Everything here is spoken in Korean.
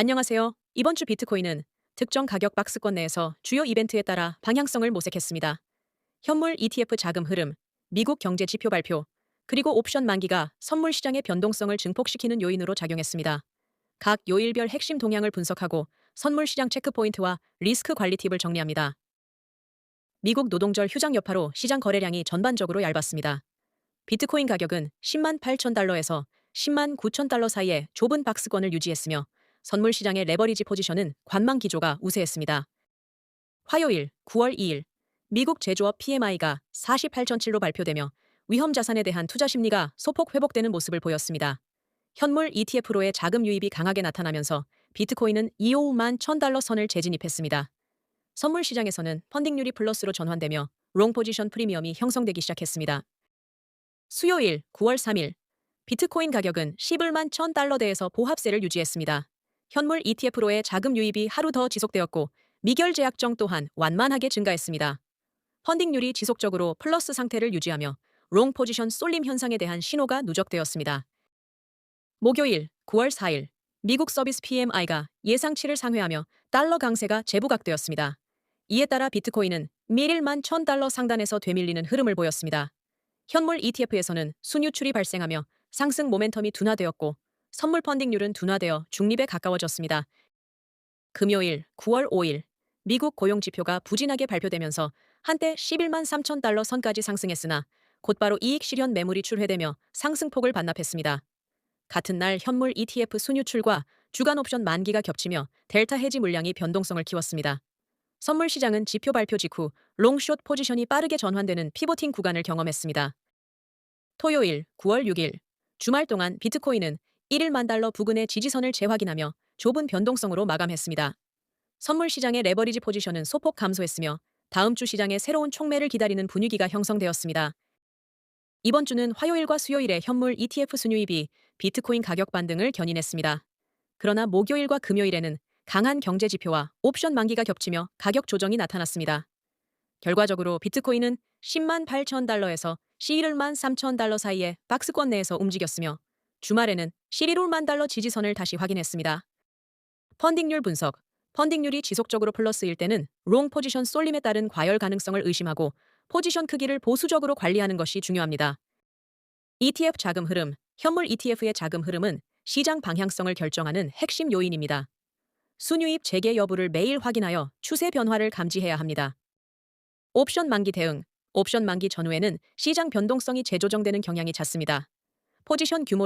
안녕하세요. 이번 주 비트코인은 특정 가격 박스권 내에서 주요 이벤트에 따라 방향성을 모색했습니다. 현물 ETF 자금 흐름, 미국 경제 지표 발표, 그리고 옵션 만기가 선물 시장의 변동성을 증폭시키는 요인으로 작용했습니다. 각 요일별 핵심 동향을 분석하고 선물 시장 체크포인트와 리스크 관리 팁을 정리합니다. 미국 노동절 휴장 여파로 시장 거래량이 전반적으로 얇았습니다. 비트코인 가격은 10만 8천 달러에서 10만 9천 달러 사이의 좁은 박스권을 유지했으며 선물 시장의 레버리지 포지션은 관망 기조가 우세했습니다. 화요일 9월 2일 미국 제조업 PMI가 48.7로 발표되며 위험 자산에 대한 투자 심리가 소폭 회복되는 모습을 보였습니다. 현물 ETF로의 자금 유입이 강하게 나타나면서 비트코인은 25만 1000달러 선을 재진입했습니다. 선물 시장에서는 펀딩률이 플러스로 전환되며 롱 포지션 프리미엄이 형성되기 시작했습니다. 수요일 9월 3일 비트코인 가격은 11만 1000달러대에서 보합세를 유지했습니다. 현물 ETF로의 자금 유입이 하루 더 지속되었고 미결 제약정 또한 완만하게 증가했습니다. 펀딩률이 지속적으로 플러스 상태를 유지하며 롱 포지션 쏠림 현상에 대한 신호가 누적되었습니다. 목요일 9월 4일 미국 서비스 PMI가 예상치를 상회하며 달러 강세가 재부각되었습니다. 이에 따라 비트코인은 밀일만 1000달러 상단에서 되밀리는 흐름을 보였습니다. 현물 ETF에서는 순유출이 발생하며 상승 모멘텀이 둔화되었고 선물 펀딩률은 둔화되어 중립에 가까워졌습니다. 금요일 9월 5일 미국 고용 지표가 부진하게 발표되면서 한때 11만 3천 달러 선까지 상승했으나 곧바로 이익 실현 매물이 출회되며 상승폭을 반납했습니다. 같은 날 현물 ETF 순유출과 주간 옵션 만기가 겹치며 델타 해지 물량이 변동성을 키웠습니다. 선물 시장은 지표 발표 직후 롱숏 포지션이 빠르게 전환되는 피보팅 구간을 경험했습니다. 토요일 9월 6일 주말 동안 비트코인은 1일만 달러 부근의 지지선을 재확인하며 좁은 변동성으로 마감했습니다. 선물 시장의 레버리지 포지션은 소폭 감소했으며 다음 주 시장의 새로운 촉매를 기다리는 분위기가 형성되었습니다. 이번 주는 화요일과 수요일에 현물 ETF 순유입이 비트코인 가격 반등을 견인했습니다. 그러나 목요일과 금요일에는 강한 경제 지표와 옵션 만기가 겹치며 가격 조정이 나타났습니다. 결과적으로 비트코인은 10만 8천 달러에서 11만 3천 달러 사이의 박스권 내에서 움직였으며 주말에는 11만 달러 지지선을 다시 확인했습니다. 펀딩률 분석 펀딩률이 지속적으로 플러스일 때는 롱 포지션 쏠림에 따른 과열 가능성을 의심하고 포지션 크기를 보수적으로 관리하는 것이 중요합니다. ETF 자금 흐름 현물 ETF의 자금 흐름은 시장 방향성을 결정하는 핵심 요인입니다. 순유입 재개 여부를 매일 확인하여 추세 변화를 감지해야 합니다. 옵션 만기 대응 옵션 만기 전후에는 시장 변동성이 재조정되는 경향이 잦습니다. 포지션 규모